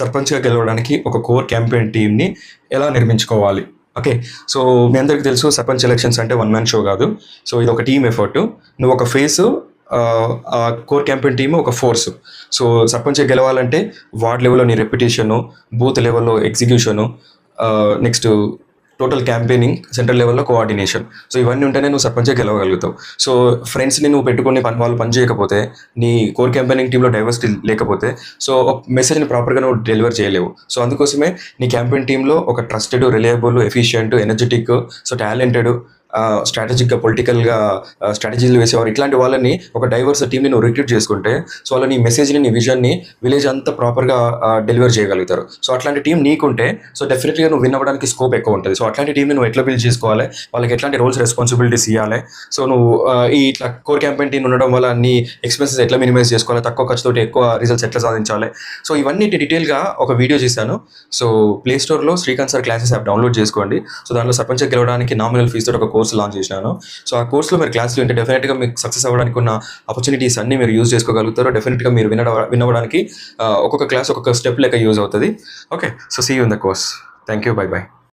సర్పంచ్గా గెలవడానికి ఒక కోర్ క్యాంపెయిన్ టీమ్ని ఎలా నిర్మించుకోవాలి? ఓకే. సో మీ అందరికీ తెలుసు సర్పంచ్ ఎలక్షన్స్ అంటే వన్ మ్యాన్ షో కాదు. సో ఇది ఒక టీమ్ ఎఫర్ట్. నువ్వు ఒక ఫేస్ ఆ కోర్ క్యాంపెయిన్ టీమ్ ఒక ఫోర్స్. సో సర్పంచ్ గెలవాలంటే వార్డ్ లెవెల్లో నీ రెప్యుటేషను బూత్ లెవెల్లో execution next total campaigning central లెవెల్లో కోఆర్డినేషన్ సో ఇవన్నీ ఉంటేనే నువ్వు సర్పంచ్ గెలవగలుగుతావు. సో ఫ్రెండ్స్ని నువ్వు పెట్టుకుని పని వాళ్ళు పని చేయకపోతే నీ కోర్ క్యాంపెయినింగ్ టీంలో డైవర్సిటీ లేకపోతే సో ఒక మెసేజ్ని ప్రాపర్గా నువ్వు డెలివర్ చేయలేవు. సో అందుకోసమే నీ క్యాంపెయిన్ టీంలో ఒక trusted reliable efficient energetic so talented స్ట్రాటజిక్గా పొలిటికల్గా స్ట్రాటజీలు వేసేవారు. ఇట్లాంటి వాళ్ళని ఒక డైవర్స్ టీంని నువ్వు రిక్రూట్ చేసుకుంటే సో వాళ్ళ నీ మెసేజ్ని నీ విజన్ని విలేజ్ అంతా ప్రాపర్గా డెలివర్ చేయగలుగుతారు. సో అట్లాంటి టీం నీకుంటే సో డెఫినెట్గా నువ్వు విన్ అవ్వడానికి స్కోప్ ఎక్కువ ఉంటుంది. సో అట్లాంటి టీంని నువ్వు ఎట్లా బిల్డ్ చేసుకోవాలి? వాళ్ళకి ఎట్లాంటి రోల్స్ రెస్పాన్సిబిలిటీస్ ఇవ్వాలి సో నువ్వు ఈ ఇట్లా కోర్ క్యాంపెయిన్ టీం ఉండడం వల్ల నీ ఎక్స్పెన్సెస్ ఎట్లా మినిమైజ్ చేసుకోవాలి? తక్కువ ఖర్చుతో ఎక్కువ రిజల్ట్స్ ఎట్లా సాధించాలి? సో ఇవన్నీ డీటెయిల్గా ఒక వీడియో చేశాను. సో ప్లే స్టోర్లో Srikanth sir classes app download చేసుకోండి. సో దాంట్లో సర్పంచ్ గెలవడానికి నామినల్ ఫీజుతో ఒక కోర్స్ లాంచ్ చేసినాను. సో ఆ కోర్సులో మీరు క్లాసులు వింటే డెఫినెట్గా మీకు సక్సెస్ అవ్వడానికి ఉన్న ఆపర్చునిటీస్ అన్ని మీరు యూజ్ చేసుకోగలుగుతారు డెఫినెట్గా మీరు వినడ వినవడానికి ఒక్కొక్క క్లాస్ ఒక్కొక్క స్టెప్ లెక్క యూజ్ అవుతుంది. Okay so see you in the course thank you bye bye